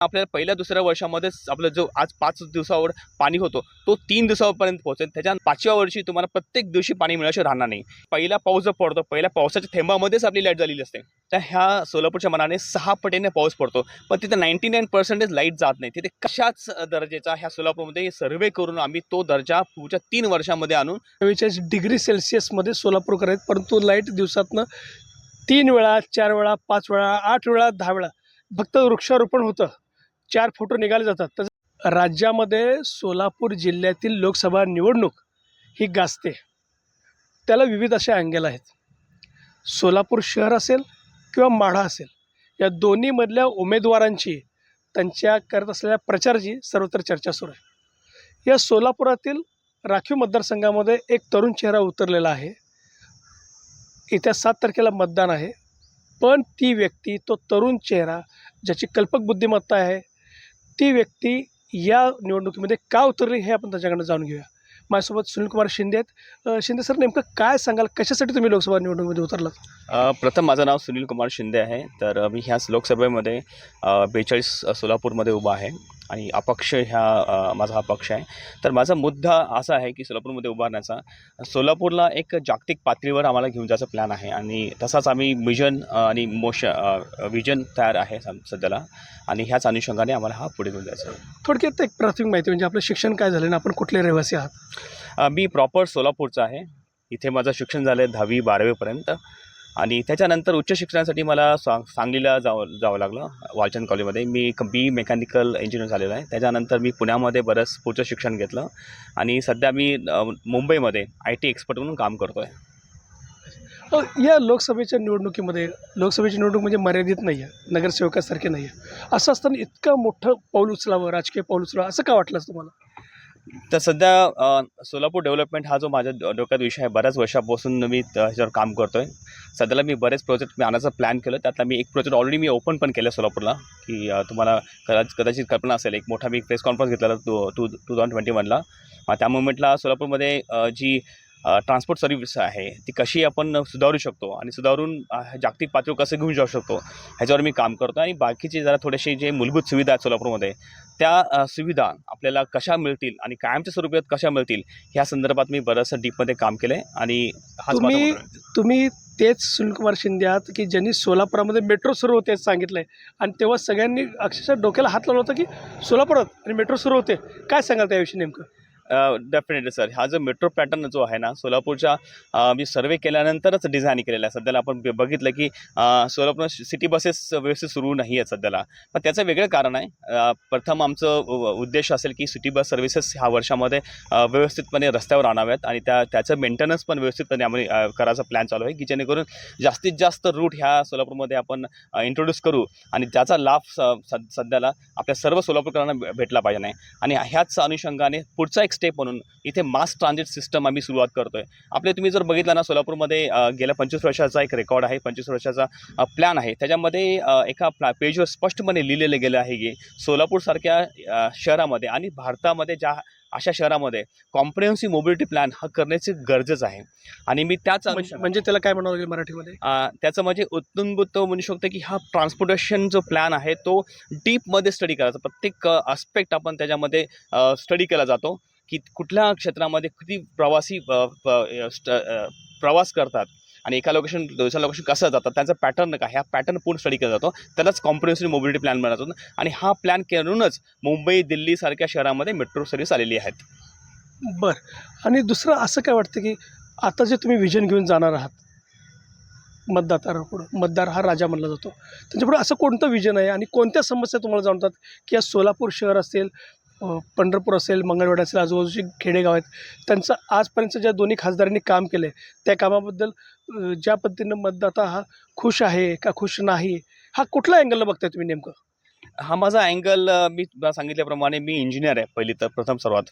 आपल्याला पहिल्या दुसऱ्या वर्षामध्येच आपलं जो आज पाच दिवसावर पाणी होतो तो तीन दिवसापर्यंत पोहोचेल. त्याच्या पाचव्या वर्षी तुम्हाला प्रत्येक दिवशी पाणी मिळाशी राहणार नाही. पहिला पाऊस जो पडतो पहिल्या पावसाच्या थेंबामध्येच आपली लाइट झालेली असते. तर ह्या सोलापूरच्या मनाने सहा पटीने पाऊस पडतो. पण तिथे नाईन्टी नाईन पर्सेंटेज लाइट जात नाही. तिथे कशाच दर्जाचा ह्या सोलापूरमध्ये सर्वे करून आम्ही तो दर्जा पुढच्या तीन वर्षामध्ये आणून चव्वेचाळीस डिग्री सेल्सिअसमध्ये सोलापूर करायचं परंतु लाइट दिवसातनं तीन वेळा चार वेळा पाच वेळा आठ वेळा दहा वेळा फक्त वृक्षारोपण होतं. चार फोटो निघाले जातात. तर राज्यामध्ये सोलापूर जिल्ह्यातील लोकसभा निवडणूक ही गाजते. त्याला विविध असे अँगल आहेत. सोलापूर शहर असेल किंवा माढा असेल या दोन्हीमधल्या उमेदवारांची त्यांच्या करत असलेल्या प्रचाराची सर्वत्र चर्चा सुरू आहे. या सोलापुरातील राखीव मतदारसंघामध्ये एक तरुण चेहरा उतरलेला आहे. येत्या सात तारखेला मतदान आहे. पण ती व्यक्ती तो तरुण चेहरा ज्याची कल्पक बुद्धिमत्ता आहे ती व्यक्ती या निवडणुकीमध्ये का उतरली हे आपण त्याच्याकडनं जाणून घेऊया. माझ्यासोबत सुनीलकुमार शिंदे आहेत. शिंदे सर नेमकं काय सांगाल? कशासाठी तुम्ही लोकसभा निवडणुकीमध्ये उतरलात? प्रथम माझं नाव सुनील कुमार शिंदे आहे. तर मी ह्याच लोकसभेमध्ये बेचाळीस सोलापूरमध्ये उभा आहे. आणि अपक्ष ह्या माझा हा पक्ष आहे. तर माझा मुद्दा असा आहे की सोलापूरमध्ये उभारण्याचा सोलापूरला एक जागतिक पातळीवर आम्हाला घेऊन जायचा प्लॅन आहे. आणि तसाच आम्ही विजन आणि मोशन विजन तयार आहे सध्याला. आणि ह्याच अनुषंगाने आम्हाला हा पुढे घेऊन जायचा आहे. थोडक्यात एक प्राथमिक माहिती म्हणजे आपलं शिक्षण काय झालं आणि आपण कुठले रहिवासी आहात? मी प्रॉपर सोलापूरचा आहे. इथे माझं शिक्षण झालं आहे दहावी बारावीपर्यंत आणि त्याच्यानंतर उच्च शिक्षणासाठी मला सांग सांगलीला जावं जावं लागलं वालचंद कॉलेजमध्ये. मी एक बी मेकॅनिकल इंजिनियर झालेलो आहे. त्याच्यानंतर मी पुण्यामध्ये बरंच पुढचं शिक्षण घेतलं. आणि सध्या मी मुंबईमध्ये आय टी एक्सपर्ट म्हणून काम करतो आहे या लोकसभेच्या निवडणुकीमध्ये लोकसभेची निवडणूक म्हणजे मर्यादित नाही आहे नगरसेवकासारखे नाही आहे असं असताना इतकं मोठं पाऊल उचलावं राजकीय पाऊल उचलावं असं का वाटलं तुम्हाला? तर सध्या सोलापूर डेव्हलपमेंट हा जो माझ्या डोक्यात विषय आहे बऱ्याच वर्षापासून मी ह्याच्यावर काम करतो आहे सध्याला मी बरेच प्रोजेक्ट मी आणायचा प्लॅन केलं. त्यातला मी एक प्रोजेक्ट ऑलरेडी मी ओपन पण केलं सोलापूरला की तुम्हाला कदाच कदाचित कल्पना असेल एक मोठा मी प्रेस कॉन्फरन्स घेतलेला two two two thousand twenty वनला त्या मुवमेंटला सोलापूरमध्ये जी ट्रान्सपोर्ट सर्व्हिस आहे ती कशी आपण सुधारू शकतो आणि सुधारून जागतिक पातळीवर कसं घेऊन जाऊ शकतो ह्याच्यावर मी काम करतो आणि बाकीचे जरा थोडेसे जे मूलभूत सुविधा आहेत सोलापूरमध्ये त्या सुविधा आपल्याला कशा मिळतील आणि कायमच्या स्वरूपात कशा मिळतील ह्या संदर्भात मी बरंचसं डीपमध्ये काम केलं आहे आणि तुम्ही. तुम्ही तेच सुनीलकुमार शिंदे आहात की ज्यांनी सोलापुरामध्ये मेट्रो सुरू होते सांगितलं आहे आणि तेव्हा सगळ्यांनी अक्षरशः डोक्याला हात लावला होता की सोलापुरात आणि मेट्रो सुरू होते काय सांगाल त्याविषयी नेमकं डेफिनेटली सर हा जो मेट्रो पॅटर्न जो आहे ना सोलापूरच्या मी सर्वे केल्यानंतरच डिझाईन केलेला आहे. सध्याला आपण ब- बघितलं की सोलापूर सिटी बसेस व्यवस्थित सुरू नाही आहेत सध्याला. पण त्याचं वेगळं कारण आहे. प्रथम आमचं उद्देश असेल की सिटी बस सर्व्हिसेस ह्या वर्षामध्ये व्यवस्थितपणे रस्त्यावर आणाव्यात आणि त्या त्याचं मेंटेनन्स पण व्यवस्थितपणे आम्ही करायचा प्लॅन चालू आहे. की जेणेकरून जास्तीत जास्त रूट ह्या सोलापूरमध्ये आपण इंट्रोड्यूस करू आणि त्याचा लाभ स- सध्याला आपल्या सर्व सोलापूरकरांना भेटला पाहिजे. नाही आणि ह्याच अनुषंगाने पुढचा एक स्टेप म्हणून इथे मास ट्रान्झिट सिस्टम आम्ही सुरुवात करतोय. आपले तुम्ही जर बघितलं ना सोलापूरमध्ये गेल्या पंचवीस वर्षाचा एक रेकॉर्ड आहे. पंचवीस वर्षाचा प्लॅन आहे. त्याच्यामध्ये एका प्ला पेजवर स्पष्टपणे लिहिलेलं गेलं आहे की सोलापूरसारख्या शहरामध्ये आणि भारतामध्ये ज्या अशा शहरामध्ये कॉम्प्रिहेन्सिव्ह मोबिलिटी प्लॅन हा करण्याची गरजेचं आहे. आणि मी त्याच म्हणजे त्याला काय म्हणावं लागेल मराठीमध्ये? त्याचं म्हणजे उत्तुंबत म्हणू शकतो की हा ट्रान्सपोर्टेशन जो प्लॅन आहे तो डीपमध्ये स्टडी करायचा. प्रत्येक आस्पेक्ट आपण त्याच्यामध्ये स्टडी केला जातो. की कुठल्या क्षेत्रामध्ये किती प्रवासी प- स्ट- प्रवास करतात आणि एका लोकेशन दुसऱ्या लोकेशन कसं जातात त्यांचा पॅटर्न काय? ह्या पॅटर्न पूर्ण स्टडी केला जातो. त्यालाच कॉम्प्रिहेन्सिव्ह मोबिलिटी प्लॅन बनवतो आणि हा प्लॅन करूनच मुंबई दिल्लीसारख्या शहरामध्ये मेट्रो सर्व्हिस आलेली आहेत. बरं. आणि दुसरं असं काय वाटतं की आता जे तुम्ही विजन घेऊन जाणार आहात मतदारापुढं मतदार हा राजा मानला जातो. त्यांच्यापुढे असं कोणतं विजन आहे? आणि कोणत्या समस्या तुम्हाला जाणतात की या सोलापूर शहर असेल पंढरपूर असेल मंगळवेढा असेल आजूबाजूचे खेडेगाव आहेत त्यांचं आजपर्यंत ज्या दोन्ही खासदारांनी काम केलं आहे त्या कामाबद्दल ज्या पद्धतीनं मतदाता हा खुश आहे का खुश नाही हा कुठल्या अँगलला बघताय तुम्ही नेमकं? हा माझा अँगल मी सांगितल्याप्रमाणे मी इंजिनियर आहे पहिली तर प्रथम सर्वात.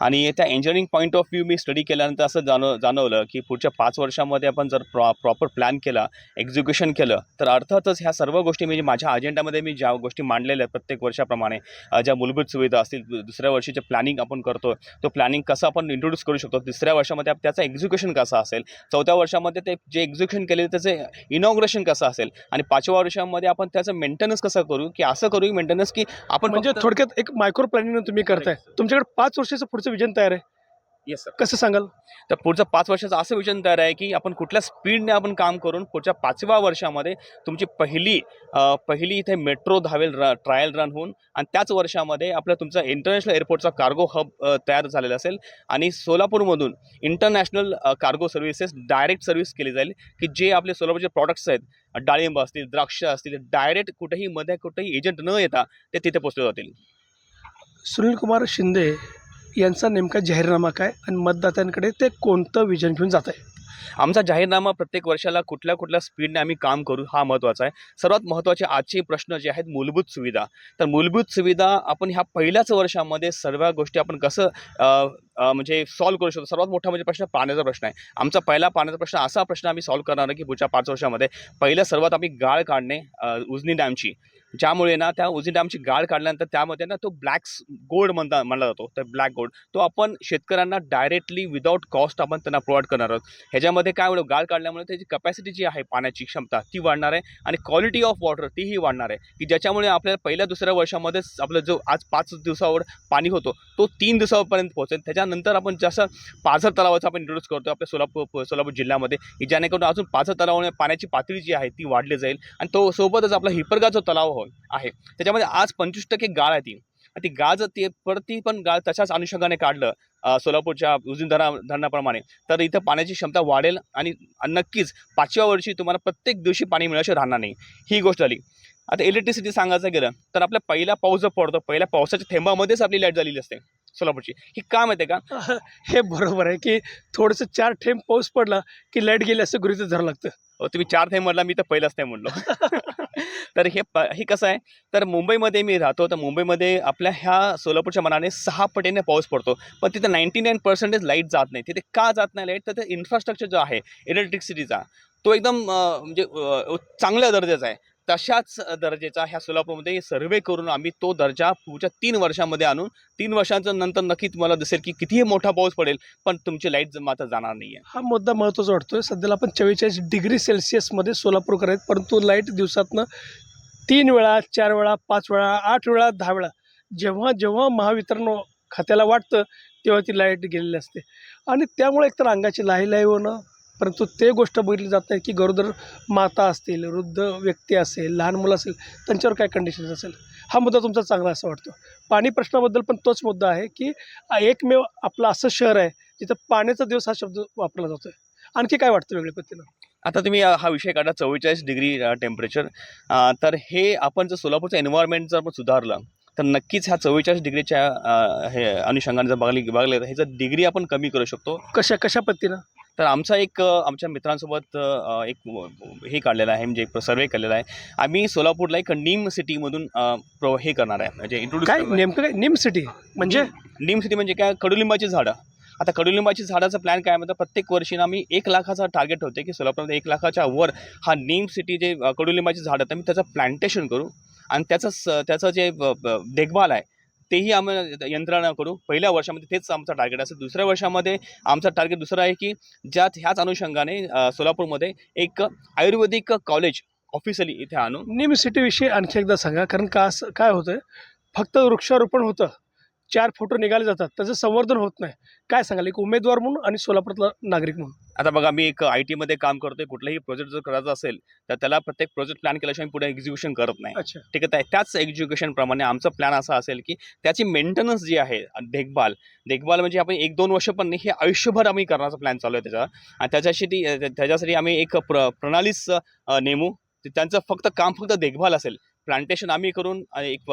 आणि त्या इंजिनिअरिंग पॉईंट ऑफ व्ह्यू मी स्टडी केल्यानंतर असं जाणव जाणवलं की पुढच्या पाच वर्षामध्ये आपण जर प्रॉ प्रॉपर प्लॅन केला एक्झिक्युशन केलं तर अर्थातच ह्या सर्व गोष्टी म्हणजे माझ्या अजेंडामध्ये मी ज्या गोष्टी मांडलेल्या आहेत प्रत्येक वर्षाप्रमाणे ज्या मूलभूत सुविधा असतील दु- दुसऱ्या वर्षीचे प्लॅनिंग आपण करतो तो प्लॅनिंग कसं आपण इंट्रोड्यूस करू शकतो तिसऱ्या वर्षामध्ये त्याचं एक्झिक्युशन कसं असेल चौथ्या वर्षामध्ये ते जे एक्झिक्युशन केले त्याचे इनॉग्रेशन कसं असेल आणि पाचव्या वर्षामध्ये आपण त्याचं मेंटेनन्स कसं करू की असं करू मेंटेनन्स की आपण म्हणजे थोडक्यात एक मायक्रो प्लॅनिंग तुम्ही करताय. तुमच्याकडे पाच वर्षाचं पुढचं विजन तयार आहे. येस सर कसं सांगाल? तर पुढचं पाच वर्षाचं असं विजन तयार आहे की आपण कुठल्या स्पीडने आपण काम करून पुढच्या पाचव्या वर्षामध्ये तुमची पहिली अ, पहिली इथे मेट्रो धावेल र ट्रायल रन होऊन आणि त्याच वर्षामध्ये आपलं तुमचा इंटरनॅशनल एअरपोर्टचा कार्गो हब अ, तयार झालेला असेल. आणि सोलापूरमधून international cargo services direct service केली जाईल की जे आपले सोलापूरचे प्रॉडक्ट्स आहेत डाळिंब असतील द्राक्ष असतील डायरेक्ट कुठेही मध्ये कुठेही एजंट न येता ते तिथे पोचले जातील. सुनील कुमार शिंदे यांचा नेमका जाहीरनामा काय आणि मतदात्यांकडे ते कोणतं विजन घेऊन जात आहे? आमचा जाहीरनामा प्रत्येक वर्षाला कुठल्या कुठल्या स्पीडने आम्ही काम करू हा महत्त्वाचा आहे. सर्वात महत्त्वाचे आजचे प्रश्न जे आहेत मूलभूत सुविधा. तर मूलभूत सुविधा आपण ह्या पहिल्याच वर्षामध्ये सर्व गोष्टी आपण कसं म्हणजे सॉल्व्ह करू शकतो? सर्वात मोठा म्हणजे प्रश्न पाण्याचा प्रश्न आहे. आमचा पहिला पाण्याचा प्रश्न असा प्रश्न आम्ही सॉल्व्ह करणार आहे की पुढच्या पाच वर्षामध्ये पहिलं सर्वात आम्ही गाळ काढणे उजनी डॅमची ज्यामुळे ना त्या उजनी डॅमची गाळ काढल्यानंतर त्यामध्ये ना तो ब्लॅक गोल्ड म्हणता म्हणला जातो तर ब्लॅक गोल्ड तो आपण शेतकऱ्यांना डायरेक्टली विदाऊट कॉस्ट आपण त्यांना प्रोव्हाइड करणार आहोत. ह्याच्यामध्ये काय होईल गाळ काढल्यामुळे त्याची कपॅसिटी जी आहे पाण्याची क्षमता ती वाढणार आहे आणि क्वालिटी ऑफ वॉटर तीही वाढणार आहे. की ज्याच्यामुळे आपल्याला पहिल्या दुसऱ्या वर्षामध्येच आपलं जो आज पाच दिवसावर पाणी होतो तो तीन दिवसापर्यंत पोहोचेल. त्याच्यानंतर आपण जसं पाझर तलावाचा आपण इंट्रोड्यूस करतो आपल्या सोलापूर सोलापूर जिल्ह्यामध्ये की जेणेकरून अजून पाझर तलावामुळे पाण्याची पातळी जी आहे ती वाढली जाईल. आणि तो सोबतच आपला हिपरगा जो तलाव हो आहे. त्याच्यामध्ये आज पंचवीस टक्के गाळ आहे ती. ती गाळ जर ती परती पण गाळ तशाच अनुषंगाने काढलं सोलापूरच्या उजनी धरा धरणाप्रमाणे तर इथं पाण्याची क्षमता वाढेल आणि नक्कीच पाचव्या वर्षी तुम्हाला प्रत्येक दिवशी पाणी मिळाल्याशिवाय राहणार नाही. ही गोष्ट झाली. आता इलेक्ट्रिसिटी सांगायचं गेलं तर आपल्या पहिला पाऊस जर पडतो पहिल्या पावसाच्या थेंबामध्येच आपली लाइट झालेली असते. सोलापूरची. ही का माहिती आहे का? हे बरोबर आहे की थोडंसं चार ठेंब पाऊस पडला की लाइट गेली असं गृहित धरावं लागतं. तुम्ही चार थेंब म्हटला मी तर पहिलाच नाही म्हणलो. तर हे हे कसं आहे? तर मुंबईमध्ये मी राहतो तर मुंबईमध्ये आपल्या ह्या सोलापूरच्या मनाने सहा पटीने पाऊस पडतो. पण तिथे नाईन्टी नाईन पर्सेंटेज लाइट जात नाही. तिथे का जात नाही लाइट तर ते इन्फ्रास्ट्रक्चर जो आहे इलेक्ट्रिसिटीचा तो एकदम म्हणजे चांगल्या दर्जाचा आहे. तशाच दर्जाचा ह्या सोलापूरमध्ये सर्वे करून आम्ही तो दर्जा पुढच्या तीन वर्षामध्ये आणून तीन वर्षांच्या नंतर नक्की तुम्हाला दिसेल की कितीही मोठा पाऊस पडेल पण तुमची लाइट मात्र जाणार नाही आहे हा मुद्दा महत्त्वाचा वाटतोय. सध्याला आपण चव्वेचाळीस डिग्री सेल्सिअसमध्ये सोलापूरकर आहेत परंतु लाइट दिवसातनं तीन वेळा चार वेळा पाच वेळा आठ वेळा दहा वेळा जेव्हा जेव्हा महावितरण खात्याला वाटतं तेव्हा ती लाइट गेलेली असते. आणि त्यामुळे एकतर अंगाची लाही लाही होणं परंतु ते गोष्ट बघितली जात नाही की गरोदर माता असतील वृद्ध व्यक्ती असेल लहान मुलं असेल त्यांच्यावर काय कंडिशन असेल? हा मुद्दा तुमचा चांगला असं वाटतो. पाणी प्रश्नाबद्दल पण तोच मुद्दा आहे की एकमेव आपलं असं शहर आहे जिथं पाण्याचा दिवस हा शब्द वापरला जातोय. आणखी काय वाटतं वेगळ्या पद्धतीनं आता तुम्ही हा विषय काढा चव्वेचाळीस डिग्री टेम्परेचर तर हे आपण जर सोलापूरचं एन्व्हायरमेंट जर आपण सुधारलं तर नक्कीच ह्या चव्वेचाळीस डिग्रीच्या हे अनुषंगाने जर बघायला बघायला तर ह्याचं डिग्री आपण कमी करू शकतो. कशा कशा पद्धतीनं? तर आमचा एक आमच्या मित्रांसोबत एक हे काढलेलं आहे म्हणजे एक सर्वे केलेला आहे. आम्ही सोलापूरला एक नीम सिटीमधून प्रो हे करणार आहे. म्हणजे काय इंट्रोड्यूस नेमकं काय? निम सिटी म्हणजे? नीम सिटी म्हणजे काय? कडुलिंबाची झाडं. आता कडुलिंबाची झाडाचा प्लॅन काय म्हणजे प्रत्येक वर्षी ना आम्ही एक लाखाचा टार्गेट होते की सोलापूरमध्ये एक लाखाच्या वर हा नीम सिटी जे अ, कडुलिंबाची झाडं तर मी त्याचं प्लांटेशन करू. आणि त्याचं स त्याचं जे ब- ब- देखभाल आहे तेही आम्ही यंत्रणा करू. पहिल्या वर्षामध्ये तेच आमचा टार्गेट असेल. दुसऱ्या वर्षामध्ये आमचा टार्गेट दुसरा आहे की ज्यात ह्याच अनुषंगाने सोलापूरमध्ये एक आयुर्वेदिक कॉलेज ऑफिशियली इथे आणू. निम सिटीविषयी आणखी एकदा सांगा. कारण का असं काय होतं फक्त वृक्षारोपण होतं. चार फोटो निघाले जातात त्याचं संवर्धन होत नाही. काय सांगाल? एक उमेदवार म्हणून आणि सोलापूरला नागरिक म्हणून. आता बघा मी एक आय टीमध्ये काम करतोय कुठलाही प्रोजेक्ट जर करायचा असेल तर त्याला प्रत्येक प्रोजेक्ट प्लॅन केल्याशिवाय पुढे एक्झिक्युशन करत नाही. अच्छा. ठीक आहे त्या- त्याच एज्युकेशनप्रमाणे आमचा प्लॅन असा असेल की त्याची मेंटेनन्स जी आहे देखभाल देखभाल म्हणजे आपण एक दोन वर्ष पण नाही हे आयुष्यभर आम्ही करण्याचा प्लॅन चालू आहे त्याचा. आणि त्याच्यासाठी त्याच्यासाठी आम्ही एक प्र प्रणालीच नेमू. ते त्यांचं फक्त काम फक्त देखभाल असेल प्लांटेशन आम्ही करून एक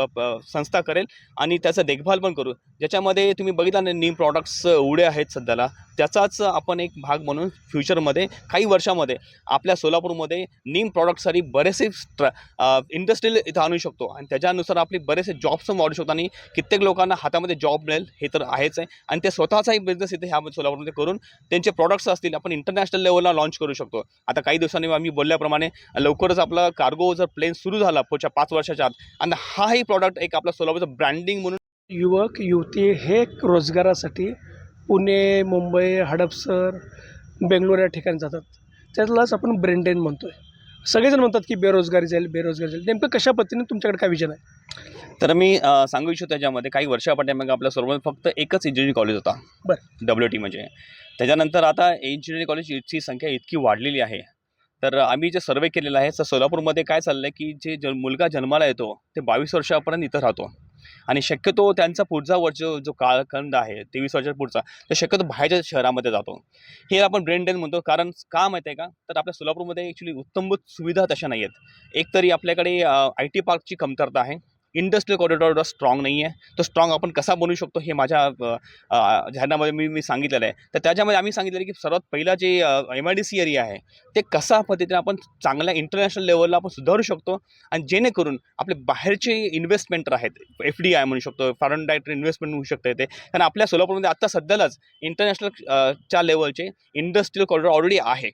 संस्था करेल आणि त्याचं देखभाल पण करू. ज्याच्यामध्ये तुम्ही बघितलं नीम प्रॉडक्ट्स उडे आहेत सध्याला. त्याचाच आपण एक भाग म्हणून फ्युचरमध्ये काही वर्षामध्ये आपल्या सोलापूरमध्ये नीम प्रॉडक्टसाठी बरेचसे इंडस्ट्रियल इथं आणू शकतो. आणि त्याच्यानुसार आपले बरेचसे जॉब्स पण वाढू शकतो. आणि कित्येक लोकांना हातामध्ये जॉब मिळेल हे तर आहेच आहे. आणि ते स्वतःचाही बिझनेस इथे ह्या सोलापूरमध्ये करून त्यांचे प्रॉडक्ट्स असतील आपण इंटरनॅशनल लेवलला लॉन्च करू शकतो. आता काही दिवसांनी आम्ही बोलल्याप्रमाणे लवकरच आपला कार्गो जर प्लेन सुरू झाला पुढच्या पाच वर्षाच्या आत. आणि हाही प्रॉडक्ट एक आपला सोलापूरचं ब्रँडिंग म्हणून युवक युवती हे रोजगारासाठी पुणे मुंबई हडपसर बेंगलोर या ठिकाणी जातात. त्यातलाच आपण ब्रेंडेन म्हणतो आहे सगळेजण म्हणतात की बेरोजगारी जाईल बेरोजगारी जाईल नेमकं कशा पद्धतीने तुमच्याकडे काय विजन आहे? तर मी सांगू इच्छितो त्याच्यामध्ये काही वर्षापाठीमागे आपल्या सर्व फक्त एकच इंजिनिअरिंग कॉलेज होता. डब्ल्यू टी म्हणजे. त्याच्यानंतर आता इंजिनिअरिंग कॉलेजची संख्या इतकी वाढलेली आहे. तर आम्ही जे सर्वे केलेला आहे तर सोलापूरमध्ये काय चाललं आहे की जे ज मुलगा जन्माला येतो ते बावीस वर्षापर्यंत इथं राहतो. आणि शक्यतो त्यांचा पुढचा वर्ष जो काळखंड आहे तेवीस वर्षाचा पुढचा तो शक्यतो बाहेरच्या शहरामध्ये जातो. हे आपण ब्रेन डेन म्हणतो कारण का माहिती आहे का? तर आपल्या सोलापूरमध्ये ॲक्च्युली उत्तमभूत सुविधा तशा नाही आहेत एक तरी आपल्याकडे आय टी पार्कची कमतरता आहे. इंडस्ट्रियल कॉरिडॉर स्ट्रॉंग नाही आहे. तो स्ट्रॉंग आपण कसा बनवू शकतो हे माझ्या अ, मी मी सांगितलेलं आहे. तर त्याच्यामध्ये आम्ही सांगितलेलं की सर्वात पहिला जे M I D C area आहे ते कसा पद्धतीने आपण चांगल्या इंटरनॅशनल लेवलला आपण सुधारू शकतो आणि जेणेकरून आपले बाहेरचे इन्व्हेस्टमेंट आहेत एफ डी आय म्हणू शकतो फॉरेन डायरेक्ट इन्व्हेस्टमेंट होऊ शकते ते. कारण आपल्या सोलापूरमध्ये आत्ता सध्यालाच इंटरनॅशनल च्या लेवलचे इंडस्ट्रियल कॉरिडॉर ऑलरेडी आहे.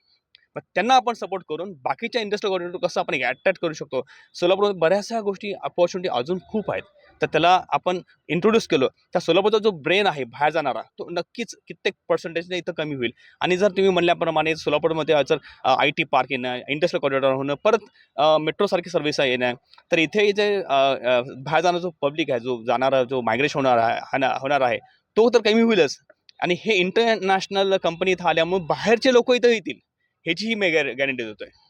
मग त्यांना आपण सपोर्ट करून बाकीच्या इंडस्ट्रियल कॉरिडॉर कसं आपण अट्रॅक्ट करू शकतो? सोलापूरमध्ये बऱ्याचशा गोष्टी अपॉर्च्युनिटी अजून खूप आहेत. तर त्याला आपण इंट्रोड्यूस केलं. त्या सोलापूरचा जो ब्रेन आहे बाहेर जाणारा तो नक्कीच कित्येक पर्सेंटेजने इथं कमी होईल. आणि जर तुम्ही म्हणल्याप्रमाणे सोलापूरमध्ये जर आय टी पार्क येणं इंडस्ट्रियल कॉरिडॉर होणं परत मेट्रोसारखी सर्व्हिस येणं तर इथे जे बाहेर जाणारा जो पब्लिक आहे जो जाणारा जो मायग्रेशन होणार आहे होणार आहे तो तर कमी होईलच. आणि हे इंटरनॅशनल कंपनी इथं आल्यामुळे बाहेरचे लोक इथं येतील. ह्याचीही मी मी गॅरंटी आहे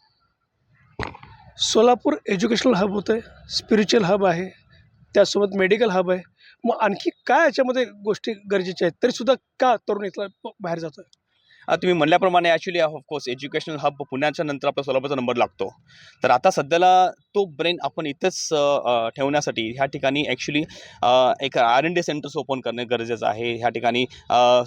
सोलापूर एज्युकेशनल हब होतं आहे स्पिरिच्युअल हब आहे त्यासोबत मेडिकल हब आहे. मग आणखी काय याच्यामध्ये गोष्टी गरजेच्या आहेत? तरीसुद्धा का तरुण इथला बाहेर जातो आहे तुम्ही म्हणल्याप्रमाणे actually of course educational hub पुण्याच्या नंतर आपला सोलापूरचा नंबर लागतो. तर आता सध्याला तो ब्रेन आपण इथेच ठेवण्यासाठी ह्या ठिकाणी ॲक्च्युली एक R N D centres open करणे गरजेचं आहे. ह्या ठिकाणी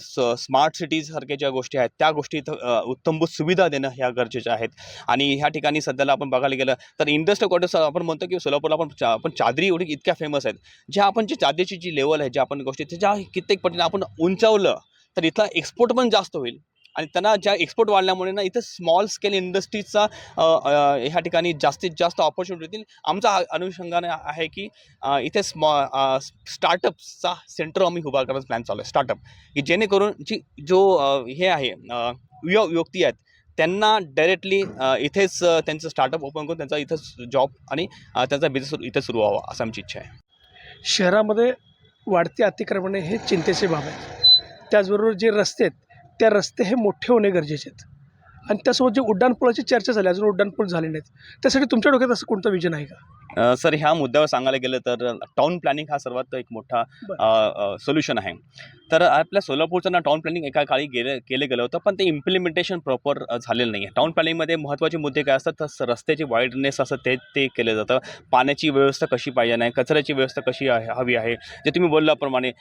स्मार्ट सिटीजसारख्या ज्या गोष्टी आहेत त्या गोष्टी इथं उत्तमभूत सुविधा देणं ह्या गरजेच्या आहेत. आणि ह्या ठिकाणी सध्याला आपण बघायला गेलं तर इंडस्ट्रियल क्वार्टर्स आपण म्हणतो की सोलापूरला आपण चा आपण चादरी एवढी इतक्या फेमस आहेत ज्या आपण जी चादरीची जी लेवल आहे ज्या आपण गोष्टी त्याच्या कित्येक पटीने आपण उंचावलं तर इथला एक्सपोर्ट पण जास्त होईल. आणि त्यांना ज्या एक्सपोर्ट वाढल्यामुळे ना इथं स्मॉल स्केल इंडस्ट्रीजचा ह्या ठिकाणी जास्तीत जास्त ऑपॉर्च्युनिटी देतील आमचा अनुषंगाने आहे की इथे स्मॉ स्टार्टअपचा सेंटर आम्ही उभा करायचा प्लॅन चालू आहे. स्टार्टअप की जेणेकरून जी जो हे आहे अ, युवा व्यक्ती आहेत त्यांना डायरेक्टली इथेच त्यांचं स्टार्टअप ओपन करून त्यांचा इथंच जॉब आणि त्यांचा बिझनेस इथं सुरू व्हावा असं आमची इच्छा आहे. शहरामध्ये वाढती अतिक्रमणे हे चिंतेचे बाब आहे त्याचबरोबर जे रस्ते आहेत त्या रस्ते हे मोठे होणे गरजेचे आहेत. आणि त्यासोबत जे उड्डाणपुलाची चर्चा झाली अजून उड्डाणपूल झाले नाहीत. त्यासाठी तुमच्या डोक्यात असं कोणतं विजन आहे का? सर ह्या मुद्द्यावर सांगायला गेलं तर टाउन प्लॅनिंग हा सर्वात एक मोठा सोल्युशन आहे. तर आपल्या सोलापूरचं ना टाउन प्लॅनिंग एका काळी गेलं केलं गेलं होतं पण ते इम्प्लिमेंटेशन प्रॉपर झालेलं नाही आहे टाउन प्लॅनिंगमध्ये महत्त्वाचे मुद्दे काय असतात? तर रस्त्याची वाईडनेस असं ते ते केलं जातं. पाण्याची व्यवस्था कशी पाहिजे नाही? कचऱ्याची व्यवस्था कशी आहे हवी आहे? जे तुम्ही बोलल्याप्रमाणे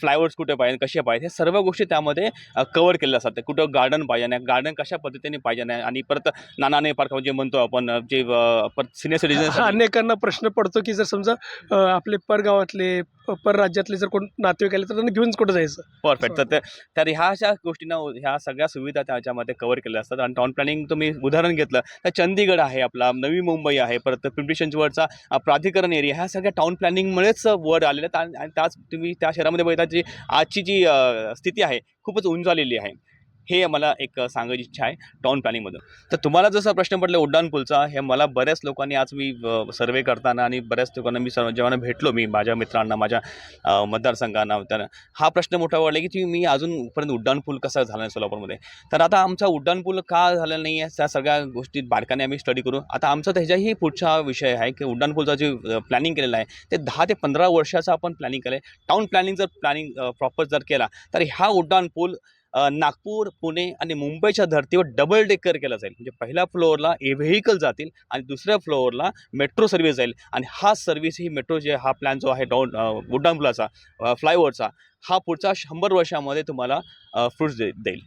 फ्लायओव्हर्स कुठे पाहिजे कसे पाहिजे? हे सर्व गोष्टी त्यामध्ये कवर केल्या असतात कुठं गार्डन पाहिजे नाही? गार्डन कशा पद्धतीने पाहिजे नाही? आणि परत नानाने पार्क जे म्हणतो आपण जे परत सिनियर सिटीजन अनेकांना प्रश्न पडतो की जर समजा अ, आपले परगावातले परराज्यातले जर कोण नातेवाईक आले तर त्यांना घेऊन कुठं जायचं? परफेक्ट. तर ते- तर ह्या अशा गोष्टींना ह्या सगळ्या सुविधा त्याच्यामध्ये कव्हर केल्या असतात. आणि टाउन प्लॅनिंग तुम्ही उदाहरण घेतलं तर चंदीगड आहे आपला नवी मुंबई आहे परत पिंपरी चिंचवडचा अ, प्राधिकरण एरिया ह्या सगळ्या टाउन प्लॅनिंगमुळेच वर आलेल्या आहेत. आणि त्याच तुम्ही त्या शहरामध्ये बघता जी आजची जी अ, स्थिती आहे खूपच उंच आलेली आहे. हे मला एक सांगायची इच्छा आहे टाउन प्लॅनिंगमधून तर तुम्हाला जसा प्रश्न पडला उड्डाणपूलचा हे मला बऱ्याच लोकांनी आज मी सर्वे करताना आणि बऱ्याच लोकांना मी सर्व जेव्हा भेटलो मी माझ्या मित्रांना माझ्या मतदारसंघांना त्यांना हा प्रश्न मोठा वाढला की तुम्ही मी अजूनपर्यंत उड्डाणपूल कसा झाला नाही सोलापूरमध्ये? तर आता आमचा उड्डाणपूल का झालेला नाही आहे त्या सगळ्या गोष्टी बारकाने आम्ही स्टडी करू. आता आमचा त्याच्याही पुढचा विषय आहे की उड्डाणपूलचा जे प्लॅनिंग केलेलं आहे ते दहा ते पंधरा वर्षाचा आपण प्लॅनिंग केलं आहे टाऊन प्लॅनिंग जर प्लॅनिंग प्रॉपर जर केला तर हा उड्डाणपूल नागपूर पुणे आणि मुंबईच्या धर्तीवर डबल डेकर केला जाईल. म्हणजे पहिल्या फ्लोअरला ए व्हेकल जातील आणि दुसऱ्या फ्लोअरला मेट्रो सर्व्हिस जाईल. आणि हा सर्व्हिस ही मेट्रो जे हा प्लॅन जो आहे डाऊन उड्डाणपुलाचा फ्लायओव्हरचा हा पुढचा शंभर वर्षामध्ये तुम्हाला फ्रुट्स दे देईल.